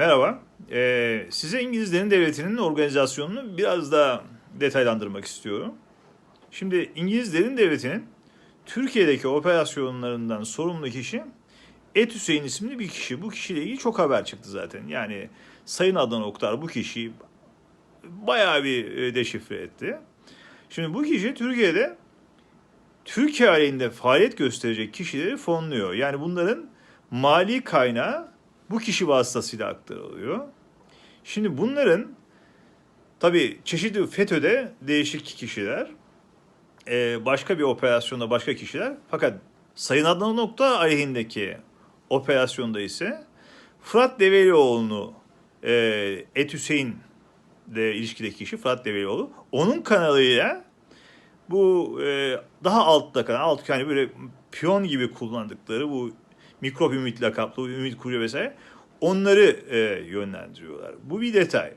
Merhaba. Ee, size İngilizlerin devletinin organizasyonunu biraz daha detaylandırmak istiyorum. Şimdi İngilizlerin devletinin Türkiye'deki operasyonlarından sorumlu kişi Et Hüseyin isimli bir kişi. Bu kişiyle ilgili çok haber çıktı zaten. Yani Sayın Adnan Oktar bu kişiyi bayağı bir e, deşifre etti. Şimdi bu kişi Türkiye'de Türkiye aleyhinde faaliyet gösterecek kişileri fonluyor. Yani bunların mali kaynağı bu kişi vasıtasıyla aktarılıyor. Şimdi bunların tabii çeşitli FETÖ'de değişik kişiler, e, başka bir operasyonda başka kişiler. Fakat Sayın Adnan Nokta aleyhindeki operasyonda ise Fırat Develioğlu'nu e, Et Hüseyin ile ilişkideki kişi Fırat Develioğlu. Onun kanalıyla bu e, daha altta kalan, alt yani böyle piyon gibi kullandıkları bu mikrop ümit lakaplı ümit kuruyor vesaire onları e, yönlendiriyorlar. Bu bir detay.